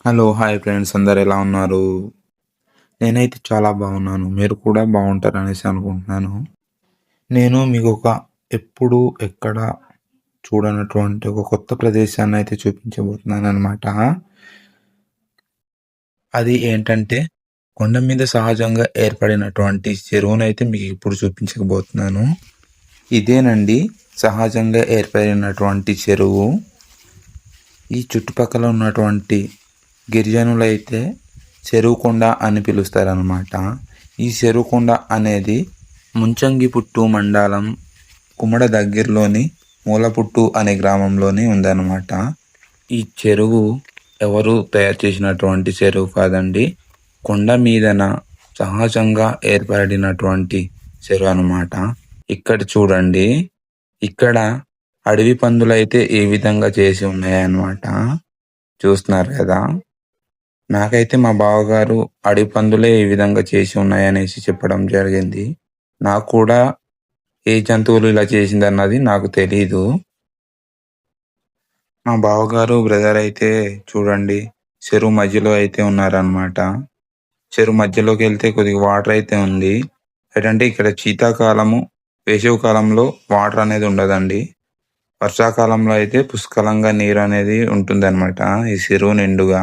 Hello hi friends అందరు ఎలా ఉన్నారు? నేనైతే చాలా బాగున్నాను. మీరు కూడా బాగుంటారు అనేసి అనుకుంటున్నాను. నేను మీకు ఒక ఎప్పుడు ఎక్కడ చూడనటువంటి ఒక కొత్త ప్రదేశాన్ని అయితే చూపించబోతున్నాను అనమాట అది ఏంటంటే కొండ మీద సహజంగా ఏర్పడినటువంటి చెరువునైతే మీకు ఇప్పుడు చూపించకపోతున్నాను ఇదేనండి సహజంగా ఏర్పడినటువంటి చెరువు. ఈ చుట్టుపక్కల ఉన్నటువంటి గిరిజనులైతే చెరువుకొండ అని పిలుస్తారనమాట ఈ చెరువుకొండ అనేది ముంచంగిపుట్టు మండలం కుమడ దగ్గరలోని మూలపుట్టు అనే గ్రామంలోని ఉందన్నమాట. ఈ చెరువు ఎవరు తయారు చేసినటువంటి చెరువు కాదండి కొండ మీదన సహజంగా ఏర్పడినటువంటి చెరువు అనమాట ఇక్కడ చూడండి ఇక్కడ అడవి పందులైతే ఏ విధంగా చేసి ఉన్నాయన్నమాట. చూస్తున్నారు కదా? నాకైతే మా బావగారు అడిపందులే ఈ విధంగా చేసి ఉన్నాయనేసి చెప్పడం జరిగింది. నాకు కూడా ఏ జంతువులు ఇలా చేసింది అన్నది నాకు తెలీదు. మా బావగారు బ్రదర్ అయితే చూడండి చెరువు మధ్యలో అయితే ఉన్నారనమాట చెరువు మధ్యలోకి వెళ్తే కొద్దిగా వాటర్ అయితే ఉంది. ఏంటంటే ఇక్కడ శీతాకాలము వేసవి కాలంలో వాటర్ అనేది ఉండదండి. వర్షాకాలంలో అయితే పుష్కలంగా నీరు అనేది ఉంటుంది అనమాట ఈ చెరువు నిండుగా.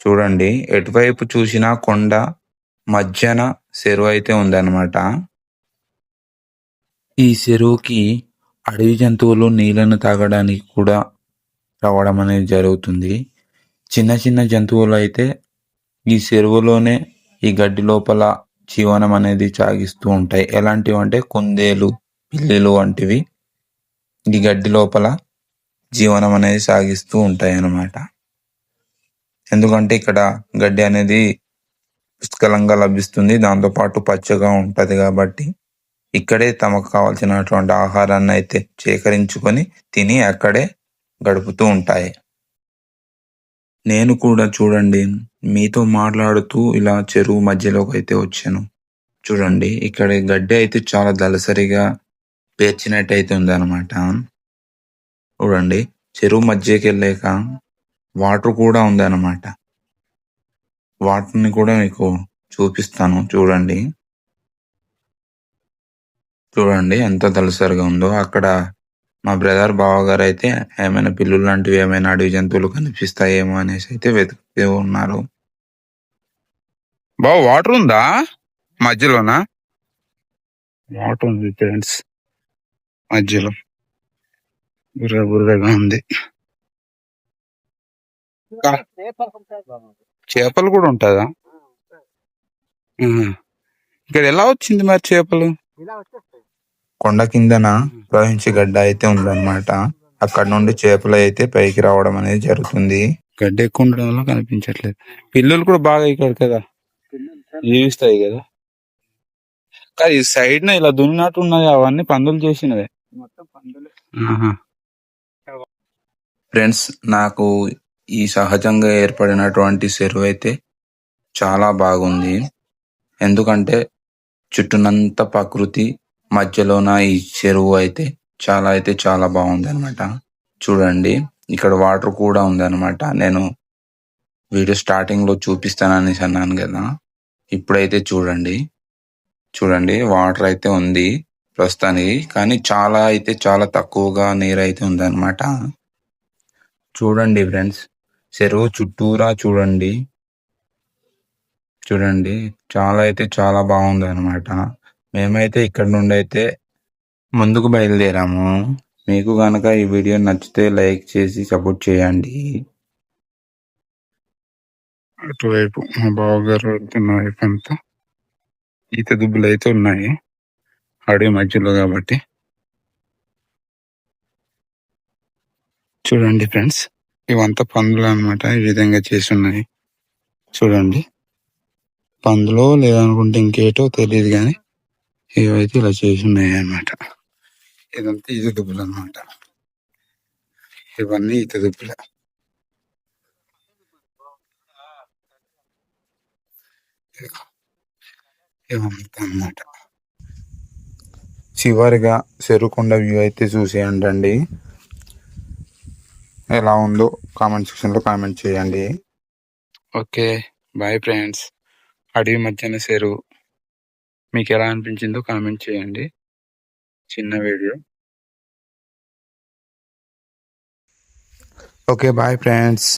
చూడండి ఎటువైపు చూసినా కొండ మధ్యన చెరువు అయితే ఉందన్నమాట. ఈ చెరువుకి అడవి జంతువులు నీళ్ళను తాగడానికి కూడా రావడం అనేది జరుగుతుంది. చిన్న చిన్న జంతువులు అయితే ఈ చెరువులోనే ఈ గడ్డి లోపల జీవనం అనేది సాగిస్తూ ఉంటాయి. ఎలాంటివి అంటే కుందేలు పిల్లిలు వంటివి ఈ గడ్డి లోపల జీవనం అనేది సాగిస్తూ ఉంటాయి అన్నమాట ఎందుకంటే ఇక్కడ గడ్డి అనేది పుష్కలంగా లభిస్తుంది. దాంతోపాటు పచ్చగా ఉంటది కాబట్టి ఇక్కడే తమకు కావాల్సినటువంటి ఆహారాన్ని అయితే సేకరించుకొని తిని అక్కడే గడుపుతూ ఉంటాయి. నేను కూడా చూడండి మీతో మాట్లాడుతూ ఇలా చెరువు మధ్యలోకి అయితే వచ్చాను. చూడండి ఇక్కడ గడ్డి అయితే చాలా దళసరిగా పేర్చినట్టు అయితే ఉందన్నమాట. చూడండి చెరువు మధ్యకి వెళ్ళాక వాటర్ కూడా ఉందన్నమాట వాటర్ని కూడా మీకు చూపిస్తాను. చూడండి. చూడండి ఎంత దళసరిగా ఉందో. అక్కడ మా బ్రదర్ బావగారు అయితే ఏమైనా పిల్లులు లాంటివి ఏమైనా అడవి జంతువులు కనిపిస్తాయేమో అనేసి అయితే వెతుకుతూ ఉన్నారు. బావ వాటర్ ఉందా? మధ్యలోనా? వాటర్ ఉంది ఫ్రెండ్స్. మధ్యలో. బుర్ర బుర్రగా ఉంది. చేపలు కూడా ఉంటుందా. ఇక్కడ ఎలా వచ్చింది మరి చేపలు? కొండ కిందన ప్రవహించే గడ్డ అయితే ఉందన్నమాట. అక్కడ నుండి చేపలు అయితే పైకి రావడం అనేది జరుగుతుంది. గడ్డ ఎక్కువ ఉండడం వల్ల కనిపించట్లేదు. పిల్లలు కూడా బాగా ఇక్కడ కదా? జీవిస్తాయి కదా? కానీ ఈ సైడ్ న ఇలా దున్నట్టు ఉన్నది అవన్నీ పందులు చేసినవే. ఫ్రెండ్స్ నాకు ఈ సహజంగా ఏర్పడినటువంటి చెరువు అయితే చాలా బాగుంది. ఎందుకంటే చుట్టూనంత ప్రకృతి మధ్యలోన ఈ చెరువు అయితే చాలా అయితే చాలా బాగుంది అనమాట చూడండి ఇక్కడ వాటర్ కూడా ఉంది అనమాట నేను వీడియో స్టార్టింగ్లో అన్నాను కదా. ఇప్పుడైతే చూడండి. చూడండి వాటర్ అయితే ఉంది ప్రస్తుతానికి. కానీ చాలా అయితే చాలా తక్కువగా నీరు అయితే ఉందన్నమాట. చూడండి ఫ్రెండ్స్ చెరువు చుట్టూరా చూడండి. చూడండి. చాలా అయితే చాలా బాగుంది అనమాట మేమైతే ఇక్కడ నుండి అయితే ముందుకు బయలుదేరాము. మీకు కనుక ఈ వీడియో నచ్చితే లైక్ చేసి సపోర్ట్ చేయండి. అటువైపు మా బావగారు వెళ్తున్న వైపు అంతా ఈత దుబ్బులు అయితే ఉన్నాయి. అడవి మధ్యలో కాబట్టి. చూడండి ఫ్రెండ్స్. ఇవంతా పందులు అన్నమాట. ఈ విధంగా చేసి ఉన్నాయి. చూడండి. పందులో లేదనుకుంటే ఇంకేటో తెలియదు కానీ ఇవైతే ఇలా చేసి ఉన్నాయి అన్నమాట. ఇదంతా ఈత దుబ్బులు అన్నమాట. ఇవన్నీ ఈత దుబ్బులు. ఇవంతా అన్నమాట. చివరిగా చెరుకుండ వ్యూ అయితే చూసేయండి ఎలా ఉందో కామెంట్ సెక్షన్లో కామెంట్ చేయండి. ఓకే బాయ్ ఫ్రెండ్స్ అడవి మధ్యన చెరువు మీకు ఎలా అనిపించిందో కామెంట్ చేయండి. చిన్న వీడియో ఓకే బాయ్ ఫ్రెండ్స్